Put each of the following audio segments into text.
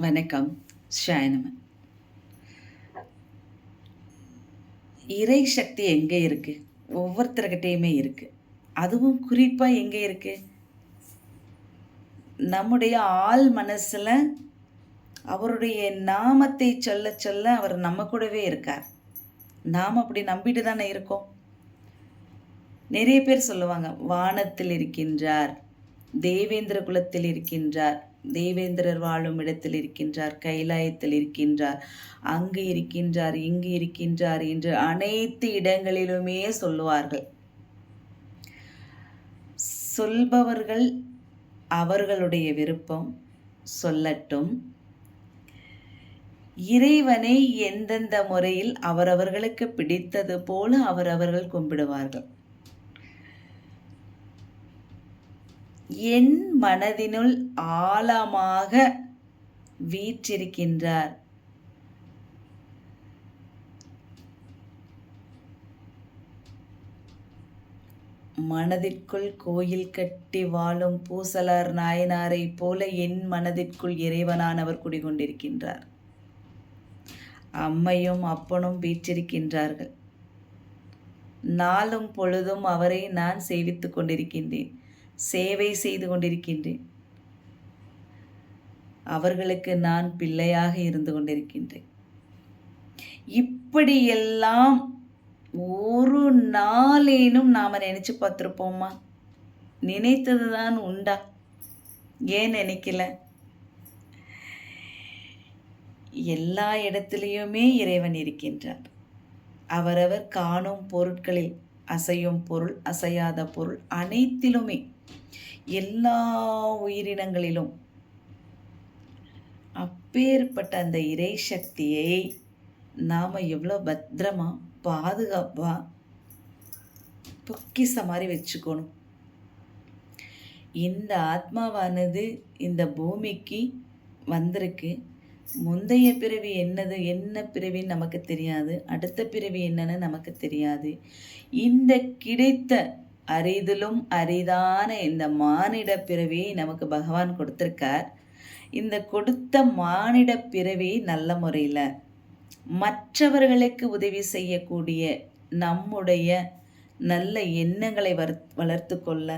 வணக்கம். ஷாயனமன் இறை சக்தி எங்கே இருக்கு? ஒவ்வொருத்தர்கிட்டேயுமே இருக்கு. அதுவும் குறிப்பாக எங்கே இருக்கு? நம்முடைய ஆள் மனசில் அவருடைய நாமத்தை சொல்ல சொல்ல அவர் நம்ம கூடவே இருக்கார். நாம் அப்படி நம்பிட்டு தானே இருக்கோம். நிறைய பேர் சொல்லுவாங்க வானத்தில் இருக்கின்றார் தேவேந்திர குலத்தில் இருக்கின்றார் தேவேந்திரர் வாழும் இடத்தில் இருக்கின்றார் கைலாயத்தில் இருக்கின்றார் அங்கு இருக்கின்றார் இங்கு இருக்கின்றார் என்று அனைத்து இடங்களிலுமே சொல்லுவார்கள். சொல்பவர்கள் அவர்களுடைய விருப்பம் சொல்லட்டும். இறைவனை எந்தெந்த முறையில் அவரவர்களுக்கு பிடித்தது போல அவரவர்கள் கும்பிடுவார்கள். என் மனதினுள் ஆழமாக வீற்றிருக்கின்றார். மனதிற்குள் கோயில் கட்டி வாழும் பூசலார் நாயனாரை போல என் மனதிற்குள் இறைவனானவர் குடிகொண்டிருக்கின்றார். அம்மையும் அப்பனும் வீற்றிருக்கின்றார்கள். நாளும் பொழுதும் அவரை நான் சேவித்துக் கொண்டிருக்கின்றேன். சேவை செய்து கொண்டிருக்கின்றேன். அவர்களுக்கு நான் பிள்ளையாக இருந்து கொண்டிருக்கின்றேன். இப்படியெல்லாம் ஒரு நாளேனும் நாம் நினச்சி பார்த்துருப்போமா? நினைத்தது தான் உண்டா? ஏன் நினைக்கல? எல்லா இடத்துலையுமே இறைவன் இருக்கின்றார். அவரவர் காணும் பொருட்களில் அசையும் பொருள் அசையாத பொருள் அனைத்திலுமே எல்லா உயிரினங்களிலும். அப்பேற்பட்ட அந்த இறை சக்தியை நாம் எவ்வளோ பத்திரமா பாதுகாப்பாக பொக்கிச மாதிரி வச்சுக்கணும். இந்த ஆத்மாவானது இந்த பூமிக்கு வந்திருக்கு. முந்தைய பிறவி என்னது என்ன பிறவின்னு நமக்கு தெரியாது. அடுத்த பிறவி என்னன்னு நமக்கு தெரியாது. இந்த கிடைத்த அரிதிலும் அரிதான இந்த மானிட பிறவியை நமக்கு பகவான் கொடுத்துருக்கார். இந்த கொடுத்த மானிட பிறவி நல்ல முறையில் மற்றவர்களுக்கு உதவி செய்யக்கூடிய நம்முடைய நல்ல எண்ணங்களை வர் வளர்த்து கொள்ள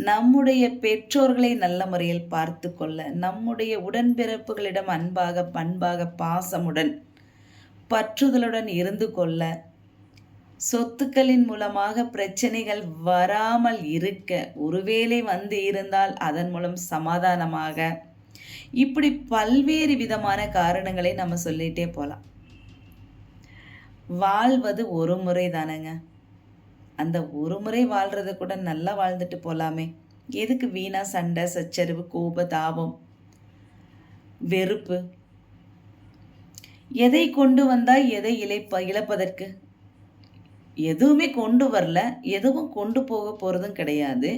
நம்முடைய பெற்றோர்களை நல்ல முறையில் பார்த்து கொள்ள நம்முடைய உடன்பிறப்புகளிடம் அன்பாக பண்பாக பாசமுடன் பற்றுதலுடன் இருந்து கொள்ள சொத்துக்களின் மூலமாக பிரச்சனைகள் வராமல் இருக்க ஒருவேளை வந்து இருந்தால் அதன் மூலம் சமாதானமாக. இப்படி பல்வேறு விதமான காரணங்களை நம்ம சொல்லிகிட்டே போகலாம் வாழ்வது ஒரு முறை தானேங்க. அந்த ஒரு முறை வாழ்கிறத கூட நல்லா வாழ்ந்துட்டு போகலாமே எதுக்கு வீணா சண்டை சச்சரிவு கோப தாபம் வெறுப்பு? எதை கொண்டு வந்தால் எதை இழைப்ப இழப்பதற்கு? எதுவுமே கொண்டு வரல எதுவும் கொண்டு போக போகிறதும் கிடையாது.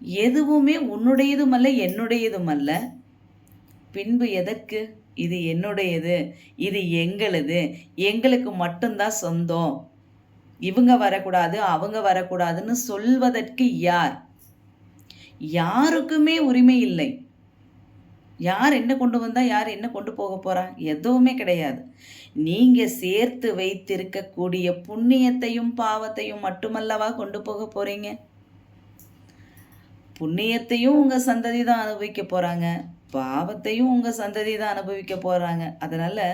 எதுவுமே உன்னுடையதும் அல்ல என்னுடையதும் அல்ல பின்பு எதற்கு? இது என்னுடையது இது எங்களது எங்களுக்கு மட்டும்தான் சொந்தம். இவங்க வரக்கூடாது அவங்க வரக்கூடாதுன்னு சொல்வதற்கு யார்? யாருக்குமே உரிமை இல்லை. யார் என்ன கொண்டு வந்தால் யார் என்ன கொண்டு போக போகிறா எதுவுமே கிடையாது. நீங்கள் சேர்த்து வைத்திருக்கக்கூடிய புண்ணியத்தையும் பாவத்தையும் மட்டுமல்லவா கொண்டு போக போகிறீங்க புண்ணியத்தையும் உங்கள் சந்ததி தான் அனுபவிக்க போகிறாங்க பாவத்தையும் உங்கள் சந்ததி தான் அனுபவிக்க போகிறாங்க அதனால்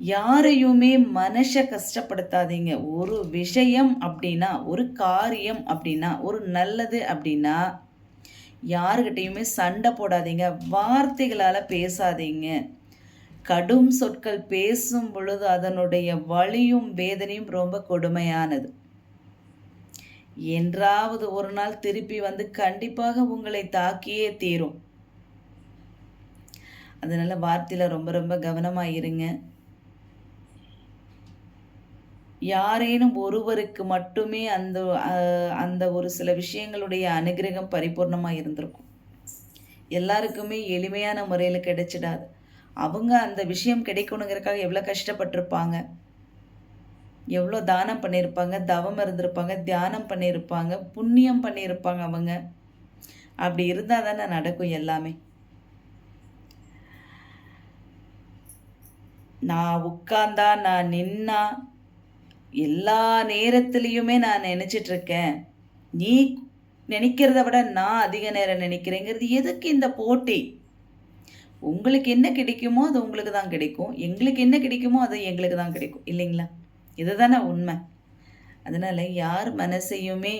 யாரையுமே மனுஷ கஷ்டப்படுத்தாதீங்க. ஒரு விஷயம் அப்படின்னா ஒரு காரியம் அப்படின்னா ஒரு நல்லது அப்படின்னா யாருக்கிட்டேயுமே சண்டை போடாதீங்க. வார்த்தைகளால் பேசாதீங்க. கடும் சொற்கள் பேசும் பொழுது அதனுடைய வலியும் வேதனையும் ரொம்ப கொடுமையானது. என்றாவது ஒரு நாள் திருப்பி வந்து கண்டிப்பாக உங்களை தாக்கியே தீரும். அதனால வார்த்தையில் ரொம்ப ரொம்ப கவனமாக இருங்க. யாரேனும் ஒருவருக்கு மட்டுமே அந்த அந்த ஒரு சில விஷயங்களுடைய அனுகிரகம் பரிபூர்ணமாக இருந்திருக்கும். எல்லாருக்குமே எளிமையான முறையில் கிடைச்சிடாது. அவங்க அந்த விஷயம் கிடைக்கணுங்கிறதுக்காக எவ்வளோ கஷ்டப்பட்டிருப்பாங்க. எவ்வளோ தானம் பண்ணியிருப்பாங்க தவம் இருந்திருப்பாங்க தியானம் பண்ணியிருப்பாங்க புண்ணியம் பண்ணியிருப்பாங்க அவங்க. அப்படி இருந்தால் தானே நடக்கும் எல்லாமே. நான் உட்கார்ந்தா நான் நின்னா எல்லா நேரத்துலேயுமே நான் நினச்சிட்ருக்கேன். நீ நினைக்கிறத விட நான் அதிக நேரம் நினைக்கிறேங்கிறது எதுக்கு இந்த போட்டி? உங்களுக்கு என்ன கிடைக்குமோ அது உங்களுக்கு தான் கிடைக்கும். எங்களுக்கு என்ன கிடைக்குமோ அது எங்களுக்கு தான் கிடைக்கும். இல்லைங்களா? இதுதானே உண்மை. அதனால் யார் மனசையுமே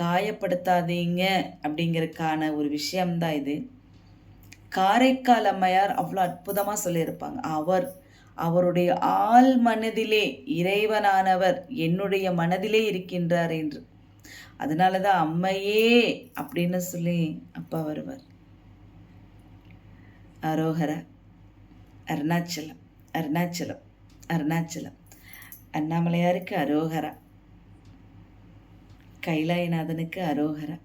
காயப்படுத்தாதீங்க அப்படிங்கிறதுக்கான ஒரு விஷயம்தான் இது. காரைக்கால் அம்மையார் அவ்வளோ அற்புதமாக சொல்லியிருப்பாங்க. அவர் அவருடைய ஆள் மனதிலே இறைவனானவர் என்னுடைய மனதிலே இருக்கின்றார் என்று. அதனால தான் அம்மையே அப்படின்னு சொல்லி அப்பா வருவார். അരോഹര അരുണാചലം അരുണാചലം അരുണാചലം. അന്നാമലയാർക്ക് അരോഹര കൈലായനാഥനുക്ക് അരോഹര